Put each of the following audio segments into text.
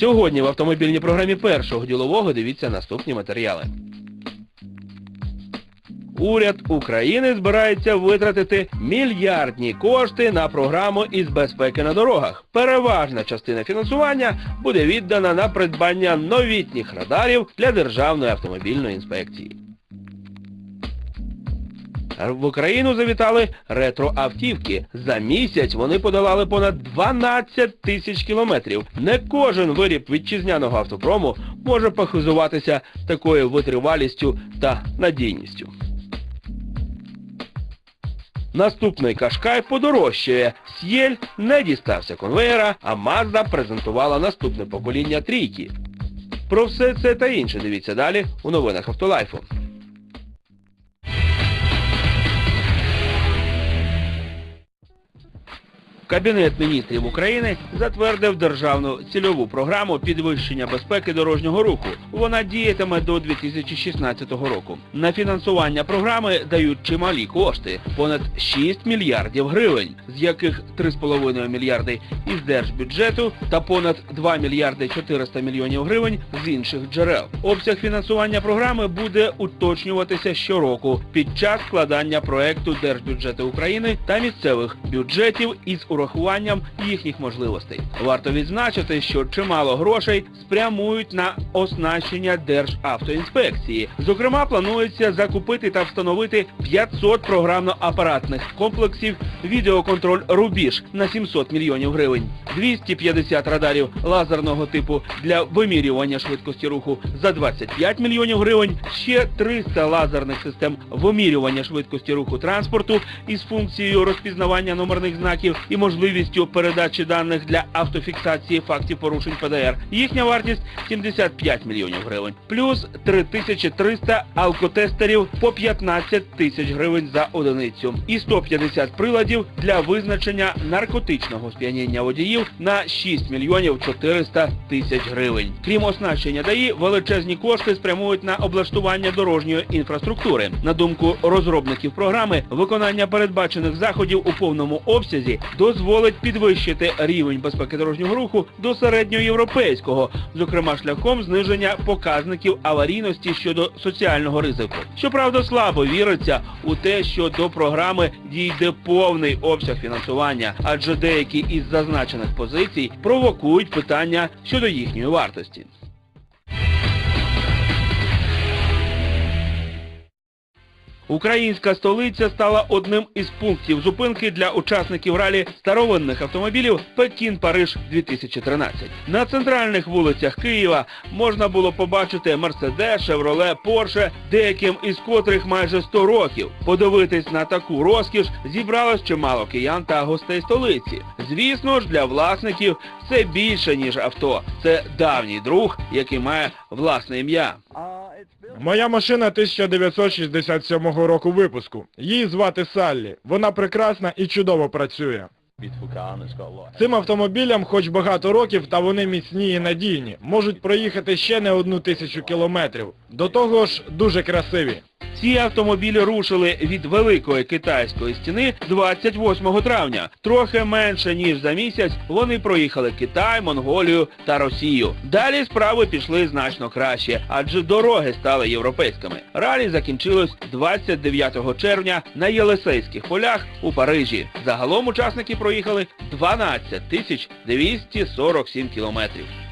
Сьогодні в автомобільній програмі першого ділового дивіться наступні матеріали. Уряд України збирається витратити мільярдні кошти на програму із безпеки на дорогах. Переважна частина фінансування буде віддана на придбання новітніх радарів для Державної автомобільної інспекції. В Україну завітали ретроавтівки. За місяць вони подолали понад 12 тисяч кілометрів. Не кожен виріб вітчизняного автопрому може похизуватися такою витривалістю та надійністю. Наступний Кашкай подорожчає. С'єль не дістався конвеєра, а Мазда презентувала наступне покоління трійки. Про все це та інше дивіться далі у новинах Автолайфу. Кабінет міністрів України затвердив державну цільову програму підвищення безпеки дорожнього руху. Вона діятиме до 2016 року. На фінансування програми дають чималі кошти понад 6 мільярдів гривень, з яких 3,5 мільярди із держбюджету та понад 2 мільярди 400 мільйонів гривень з інших джерел. Обсяг фінансування програми буде уточнюватися щороку під час складання проекту держбюджету України та місцевих бюджетів із урахуванням їхніх можливостей. Варто відзначити, що чимало грошей спрямують на оснащення Державтоінспекції. Зокрема, планується закупити та встановити 500 програмно-апаратних комплексів відеоконтроль Рубіж на 700 мільйонів гривень, 250 радарів лазерного типу для вимірювання швидкості руху за 25 мільйонів гривень, ще 300 лазерних систем вимірювання швидкості руху транспорту із функцією розпізнавання номерних знаків і можливістю передачі даних для автофіксації фактів порушень ПДР. Їхня вартість 75 мільйонів гривень, плюс 3300 алкотестерів по 15 тисяч гривень за одиницю і 150 приладів для визначення наркотичного сп'яніння водіїв на 6 мільйонів 400 тисяч гривень. Крім оснащення ДАІ, величезні кошти спрямують на облаштування дорожньої інфраструктури. На думку розробників програми, виконання передбачених заходів у повному обсязі дозволить підвищити рівень безпеки дорожнього руху до середньоєвропейського, зокрема шляхом зниження показників аварійності щодо соціального ризику. Щоправда, слабо віриться у те, що до програми дійде повний обсяг фінансування, адже деякі із зазначених позицій провокують питання щодо їхньої вартості. Українська столиця стала одним із пунктів зупинки для учасників ралі старовинних автомобілів Пекін-Париж 2013. На центральних вулицях Києва можна було побачити Мерседес, Шевроле, Порше, деяким із котрих майже 100 років. Подивитись на таку розкіш зібралось чимало киян та гостей столиці. Звісно ж, для власників це більше ніж авто. Це давній друг, який має власне ім'я. Моя машина 1967 року випуску. Її звати Саллі. Вона прекрасна і чудово працює. Цим автомобілям хоч багато років, та вони міцні і надійні. Можуть проїхати ще не одну тисячу кілометрів. До того ж, дуже красиві. Ці автомобілі рушили від великої китайської стіни 28 травня. Трохи менше ніж за місяць вони проїхали Китай, Монголію та Росію. Далі справи пішли значно краще, адже дороги стали європейськими. Ралі закінчилось 29 червня на Єлисейських полях у Парижі. Загалом учасники проїхали 12 тисяч 247 кілометрів.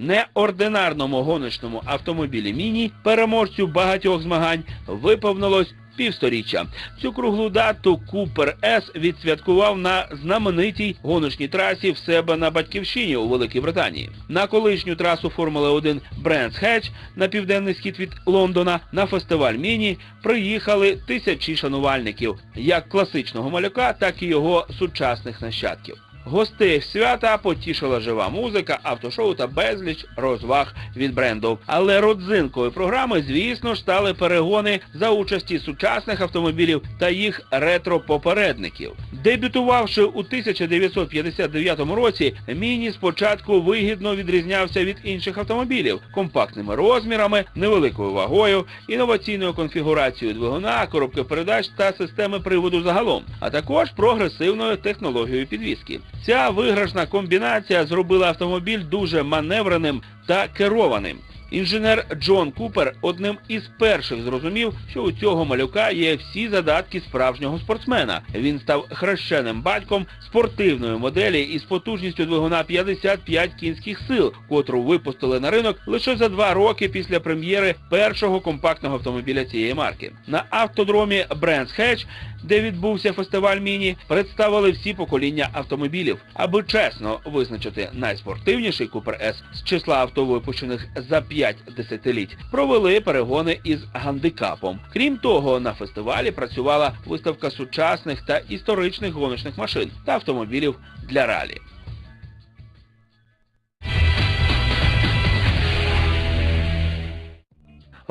Неординарному гоночному автомобілі Міні, переможцю багатьох змагань, виповнилось півсторіччя. Цю круглу дату Купер С відсвяткував на знаменитій гоночній трасі в себе на батьківщині у Великій Британії. На колишню трасу Формули 1 Брендс Хедж на південний схід від Лондона на фестиваль Міні приїхали тисячі шанувальників, як класичного малюка, так і його сучасних нащадків. Гостей свята потішила жива музика, автошоу та безліч розваг від бренду. Але родзинкою програми, звісно ж, стали перегони за участі сучасних автомобілів та їх ретро-попередників. Дебютувавши у 1959 році, Міні спочатку вигідно відрізнявся від інших автомобілів компактними розмірами, невеликою вагою, інноваційною конфігурацією двигуна, коробки передач та системи приводу загалом, а також прогресивною технологією підвіски. Ця виграшна комбінація зробила автомобіль дуже маневреним та керованим. Інженер Джон Купер одним із перших зрозумів, що у цього малюка є всі задатки справжнього спортсмена. Він став хрещеним батьком спортивної моделі із потужністю двигуна 55 кінських сил, котру випустили на ринок лише за два роки після прем'єри першого компактного автомобіля цієї марки. На автодромі Брендс Хедж, де відбувся фестиваль міні, представили всі покоління автомобілів, аби чесно визначити найспортивніший Купер С з числа авто випущених за 5 десятиліть. Провели перегони із гандикапом. Крім того, на фестивалі працювала виставка сучасних та історичних гоночних машин та автомобілів для ралі.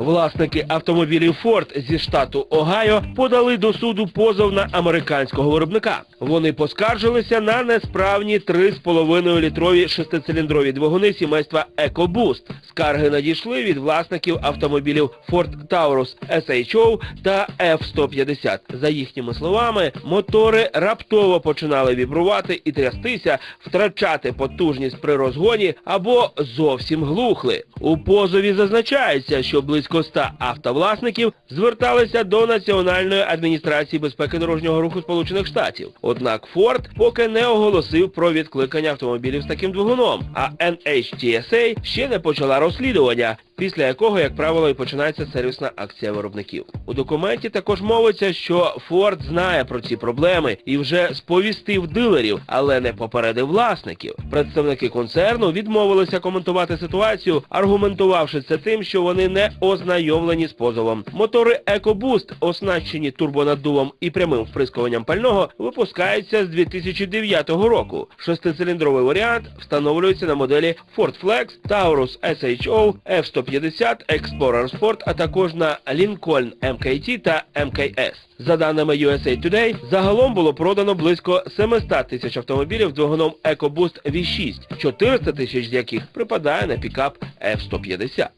Власники автомобілів Ford зі штату Огайо подали до суду позов на американського виробника. Вони поскаржилися на несправні 3,5 літрові шестициліндрові двигуни сімейства EcoBoost. Скарги надійшли від власників автомобілів Ford Taurus SHO та F-150. За їхніми словами, мотори раптово починали вібрувати і трястися, втрачати потужність при розгоні або зовсім глухли. У позові зазначається, що близько 100 автовласників зверталися до Національної адміністрації безпеки дорожнього руху Сполучених Штатів. Однак Форд поки не оголосив про відкликання автомобілів з таким двигуном, а NHTSA ще не почала розслідування, після якого, як правило, і починається сервісна акція виробників. У документі також мовиться, що Ford знає про ці проблеми і вже сповістив дилерів, але не попередив власників. Представники концерну відмовилися коментувати ситуацію, аргументувавши це тим, що вони не ознайомлені з позовом. Мотори EcoBoost, оснащені турбонаддувом і прямим вприскуванням пального, випускаються з 2009 року. Шестициліндровий варіант встановлюється на моделі Ford Flex, Taurus SHO, F-150, Explorer Sport, а також на Lincoln MKT та MKS. За даними USA Today, загалом було продано близько 700 тисяч автомобілів двигуном EcoBoost V6, 400 тисяч з яких припадає на пікап F-150.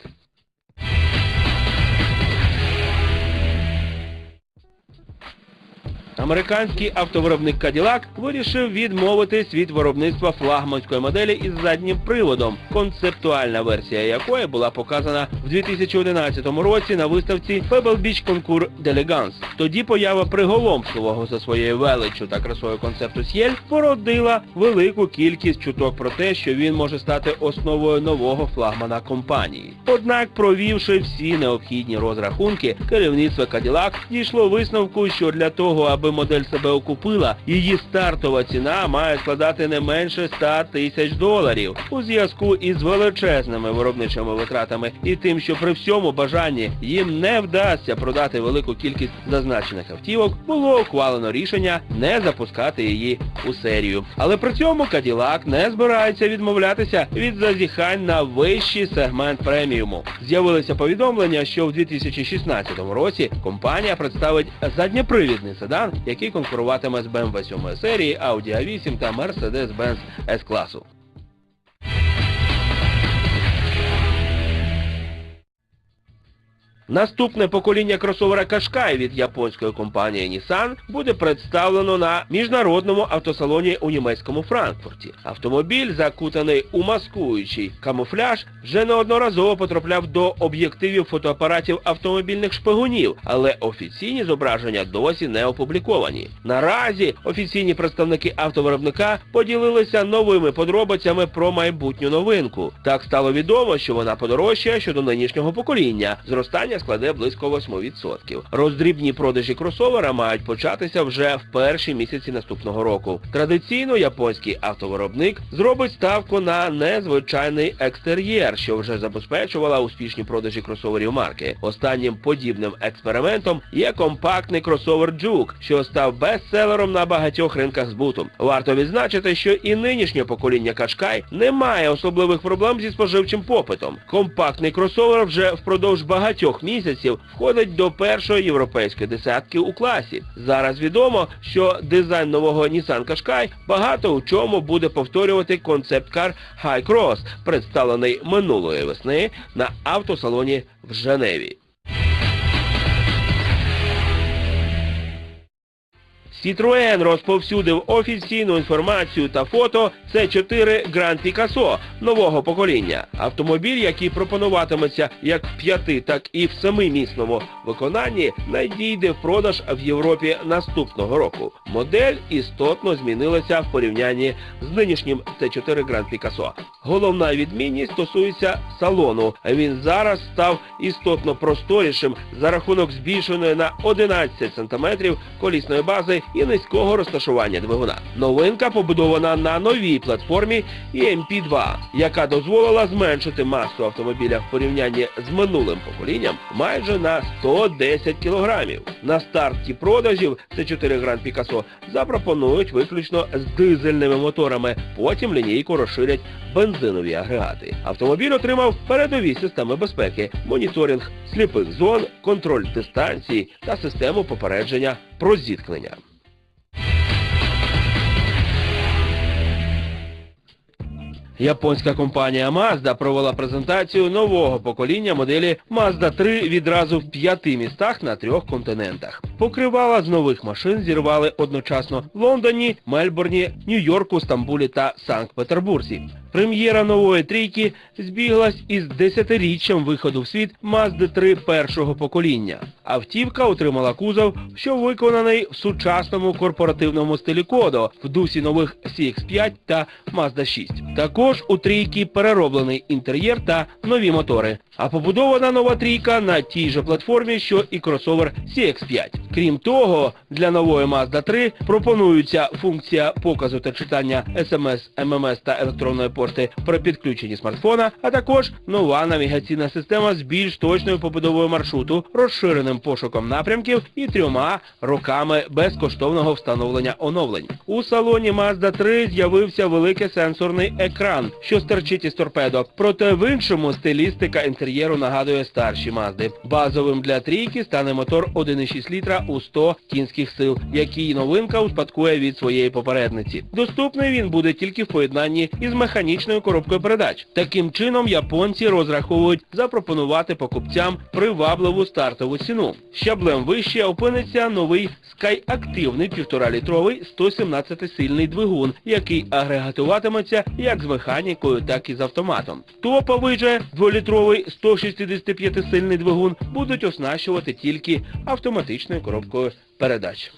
Американський автовиробник Cadillac вирішив відмовитись від виробництва флагманської моделі із заднім приводом, концептуальна версія якої була показана в 2011 році на виставці Pebble Beach Concours d'Elegance. Тоді поява приголомшливого за своєю величчю та красою концепту С'єль породила велику кількість чуток про те, що він може стати основою нового флагмана компанії. Однак, провівши всі необхідні розрахунки, керівництво Cadillac дійшло висновку, що для того, аби модель себе окупила, її стартова ціна має складати не менше 100 тисяч доларів. У зв'язку із величезними виробничими витратами і тим, що при всьому бажанні їм не вдасться продати велику кількість зазначених автівок, було ухвалено рішення не запускати її у серію. Але при цьому Cadillac не збирається відмовлятися від зазіхань на вищий сегмент преміуму. З'явилися повідомлення, що в 2016 році компанія представить задньопривідний седан, який конкуруватиме з BMW 7 серії, Audi A8 та Mercedes-Benz S-класу. Наступне покоління кросовера Qashqai від японської компанії Nissan буде представлено на міжнародному автосалоні у німецькому Франкфурті. Автомобіль, закутаний у маскуючий камуфляж, вже неодноразово потрапляв до об'єктивів фотоапаратів автомобільних шпигунів, але офіційні зображення досі не опубліковані. Наразі офіційні представники автовиробника поділилися новими подробицями про майбутню новинку. Так стало відомо, що вона подорожчає щодо нинішнього покоління. Зростання фінансування складе близько 8%. Роздрібні продажі кросовера мають початися вже в перші місяці наступного року. Традиційно японський автовиробник зробить ставку на незвичайний екстер'єр, що вже забезпечувала успішні продажі кросоверів марки. Останнім подібним експериментом є компактний кросовер Juke, що став бестселером на багатьох ринках збуту. Варто відзначити, що і нинішнє покоління Кашкай не має особливих проблем зі споживчим попитом. Компактний кросовер вже впродовж багатьох місяців входить до першої європейської десятки у класі. Зараз відомо, що дизайн нового Nissan Qashqai багато у чому буде повторювати концепт-кар High Cross, представлений минулої весни на автосалоні в Женеві. Citroën розповсюдив офіційну інформацію та фото C4 Grand Picasso нового покоління. Автомобіль, який пропонуватиметься як в п'яти, так і в семимісному виконанні, надійде в продаж в Європі наступного року. Модель істотно змінилася в порівнянні з нинішнім C4 Grand Picasso. Головна відмінність стосується салону. Він зараз став істотно просторішим за рахунок збільшеної на 11 см колісної бази і низького розташування двигуна. Новинка побудована на новій платформі EMP2, яка дозволила зменшити масу автомобіля в порівнянні з минулим поколінням майже на 110 кілограмів. На старті продажів C4 Grand Picasso запропонують виключно з дизельними моторами, потім лінійку розширять бензинові агрегати. Автомобіль отримав передові системи безпеки, моніторинг сліпих зон, контроль дистанції та систему попередження про зіткнення. Японська компанія Mazda провела презентацію нового покоління моделі Mazda 3 відразу в п'яти містах на трьох континентах. Покривала з нових машин зірвали одночасно в Лондоні, Мельбурні, Нью-Йорку, Стамбулі та Санкт-Петербурзі. Прем'єра нової трійки збіглась із десятиріччям виходу в світ Mazda 3 першого покоління. Автівка отримала кузов, що виконаний в сучасному корпоративному стилі кодо в дусі нових CX-5 та Mazda 6. Також у трійки перероблений інтер'єр та нові мотори. А побудована нова трійка на тій же платформі, що і кросовер CX-5. Крім того, для нової Mazda 3 пропонується функція показу та читання SMS, MMS та електронної пошти при підключенні смартфона, а також нова навігаційна система з більш точною побудовою маршруту, розширеним пошуком напрямків і трьома роками безкоштовного встановлення оновлень. У салоні Mazda 3 з'явився великий сенсорний екран, що стерчить із торпедо. Проте в іншому стилістика інтер'єру нагадує старші Мазди. Базовим для трійки стане мотор 1,6 літра у 100 кінських сил, який новинка успадкує від своєї попередниці. Доступний він буде тільки в поєднанні із механічною коробкою передач. Таким чином японці розраховують запропонувати покупцям привабливу стартову ціну. Щаблем вище опиниться новий Skyactiv-ний 1,5-літровий 117-сильний двигун, який агрегатуватиметься як з механікою, так і з автоматом. Топовий же 2-літровий 165-сильний двигун будуть оснащувати тільки автоматичною коробкою передач.